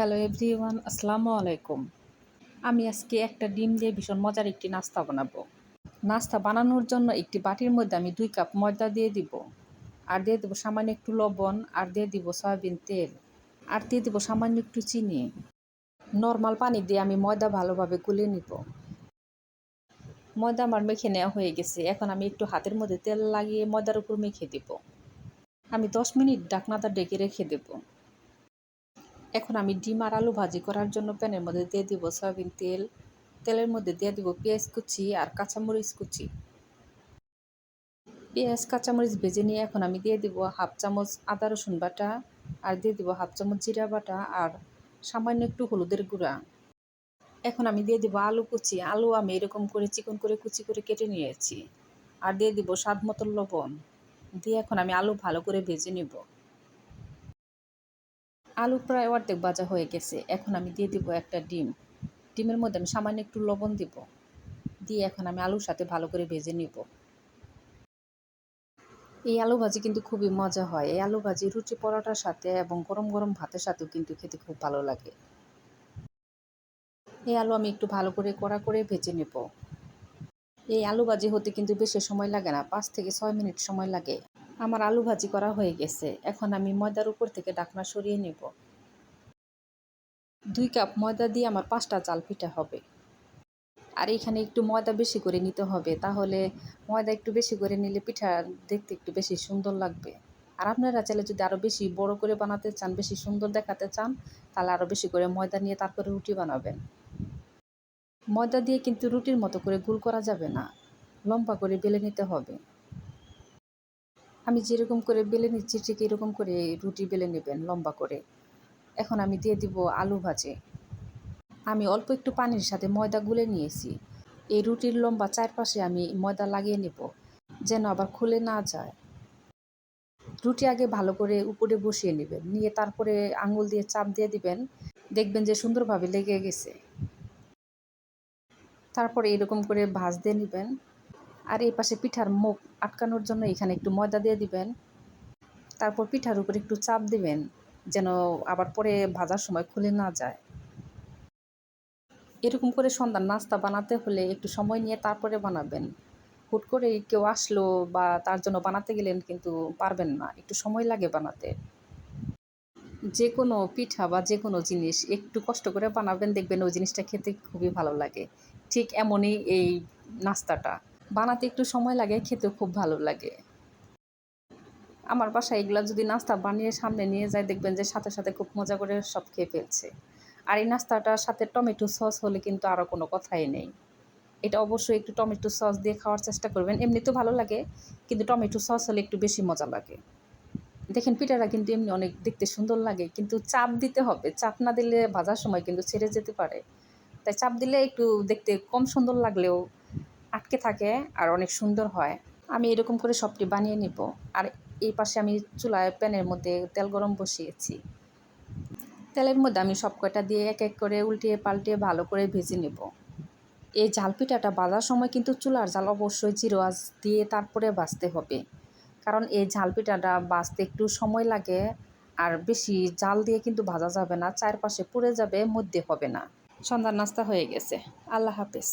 Hello everyone, আসসালামু আলাইকুম। আমি আজকে একটা ডিম দিয়ে ভীষণ মজার একটি নাস্তা বানাবো। নাস্তা বানানোর জন্য একটি বাটির মধ্যে আমি দুই কাপ ময়দা দিয়ে দিব। আর দিয়ে দেবো সামান্য একটু লবণ, আর দিয়ে দিব সয়াবিন তেল। আর দিয়ে দেবো সামান্য একটু চিনি। নর্মাল পানি দিয়ে আমি ময়দা ভালোভাবে গুলে নিব। ময়দা আমার মেখে নেওয়া হয়ে গেছে। এখন আমি একটু হাতের মধ্যে তেল লাগিয়ে ময়দার উপর মেখে দেব। আমি দশ মিনিট ডাকনাটা ডেকে রেখে দেবো। এখন আমি ডিম আর আলু ভাজি করার জন্য প্যানের মধ্যে দিয়ে দিব সয়াবিন তেল। তেলের মধ্যে দিয়ে দিব পেঁয়াজ কুচি আর কাঁচামরিচ কুচি। পেঁয়াজ, কাঁচামরিচ ভেজে নিয়ে এখন আমি দিয়ে দিব হাফ চামচ আদা, রসুন বাটা আর দিয়ে দিব হাফ চামচ জিরা বাটা আর সামান্য একটু হলুদের গুঁড়া। এখন আমি দিয়ে দিব আলু কুচি। আলু আমি এরকম করে চিকন করে কুচি করে কেটে নিয়েছি। আর দিয়ে দিব স্বাদ মতো লবণ। দিয়ে এখন আমি আলু ভালো করে ভেজে নিব। আলু প্রায় অর্ধেক ভাজা হয়ে গেছে। এখন আমি দিয়ে দিব একটা ডিম। ডিমের মধ্যে আমি সামান্য একটু লবণ দিব। দিয়ে এখন আমি আলুর সাথে ভালো করে ভেজে নিব। এই আলু ভাজি কিন্তু খুবই মজা হয়। এই আলু ভাজি রুচি পরোটার সাথে এবং গরম গরম ভাতের সাথেও কিন্তু খেতে খুব ভালো লাগে। এই আলু আমি একটু ভালো করে কড়া করে ভেজে নেব। এই আলু ভাজি হতে কিন্তু বেশি সময় লাগে না। পাঁচ থেকে ছয় মিনিট সময় লাগে। আমার আলু ভাজি করা হয়ে গেছে। এখন আমি ময়দার উপর থেকে ডাকনা সরিয়ে নেব। দুই কাপ ময়দা দিয়ে আমার পাঁচটা চাল পিঠা হবে। আর এখানে একটু ময়দা বেশি করে নিতে হবে, তাহলে ময়দা একটু বেশি করে নিলে পিঠা দেখতে একটু বেশি সুন্দর লাগবে। আর আপনারা চাইলে যদি আরও বেশি বড় করে বানাতে চান, বেশি সুন্দর দেখাতে চান, তাহলে আরও বেশি করে ময়দা নিয়ে তারপরে রুটি বানাবেন। ময়দা দিয়ে কিন্তু রুটির মতো করে গুল করা যাবে না। লম্বা করে বেলে নিতে হবে। আমি যেরকম করে বেলে নিচ্ছি, ঠিক এরকম করে রুটি বেলে নেবেন লম্বা করে। এখন আমি দিয়ে দিব আলু ভাজে। আমি অল্প একটু পানির সাথে ময়দা গুলে নিয়েছি। এই রুটির লম্বা চারপাশে আমি ময়দা লাগিয়ে নেব, যেন আবার খুলে না যায়। রুটি আগে ভালো করে উপরে বসিয়ে নেবেন, নিয়ে তারপরে আঙুল দিয়ে চাপ দিয়ে দিবেন। দেখবেন যে সুন্দরভাবে লেগে গেছে। তারপরে এরকম করে ভাজ দিয়ে নেবেন। আর এই পাশে পিঠার মুখ আটকানোর জন্য এখানে একটু ময়দা দিয়ে দিবেন। তারপর পিঠার উপর একটু চাপ দিবেন, যেন আবার পরে ভাজার সময় খুলে না যায়। এরকম করে সন্ধ্যার নাস্তা বানাতে হলে একটু সময় নিয়ে তারপরে বানাবেন। হুট করে কেউ আসলো বা তার জন্য বানাতে গেলেন কিন্তু পারবেন না, একটু সময় লাগে বানাতে। যে কোনো পিঠা বা যে কোনো জিনিস একটু কষ্ট করে বানাবেন, দেখবেন ওই জিনিসটা খেতে খুবই ভালো লাগে। ঠিক এমনই এই নাস্তাটা। বানাতে একটু সময় লাগে, খেতেও খুব ভালো লাগে। আমার বাসায় এগুলো যদি নাস্তা বানিয়ে সামনে নিয়ে যায়, দেখবেন যে সাথে সাথে খুব মজা করে সব খেয়ে ফেলছে। আর এই নাস্তাটার সাথে টমেটো সস হলে কিন্তু আরও কোনো কথাই নেই। এটা অবশ্যই একটু টমেটো সস দিয়ে খাওয়ার চেষ্টা করবেন। এমনিতেও ভালো লাগে, কিন্তু টমেটো সস হলে একটু বেশি মজা লাগে। দেখেন পিঠাটা কিন্তু এমনি অনেক দেখতে সুন্দর লাগে, কিন্তু চাপ দিতে হবে। চাপ না দিলে ভাজার সময় কিন্তু ছেড়ে যেতে পারে। তাই চাপ দিলে একটু দেখতে কম সুন্দর লাগলেও আটকে থাকে আর অনেক সুন্দর হয়। আমি এরকম করে সবটি বানিয়ে নিব। আর এই পাশে আমি চুলায় প্যানের মধ্যে তেল গরম বসিয়েছি। তেলের মধ্যে আমি সব কয়টা দিয়ে এক এক করে উল্টিয়ে পাল্টিয়ে ভালো করে ভেজে নেব। এই জাল পিঠাটা বাজার সময় কিন্তু চুলার জাল অবশ্যই জিরো দিয়ে তারপরে বাঁচতে হবে। কারণ এই ঝাল পিঠাটা বাঁচতে একটু সময় লাগে আর বেশি জাল দিয়ে কিন্তু ভাজা যাবে না, চারপাশে পুড়ে যাবে, মধ্যে হবে না। সন্ধ্যার নাস্তা হয়ে গেছে। আল্লাহ হাফেজ।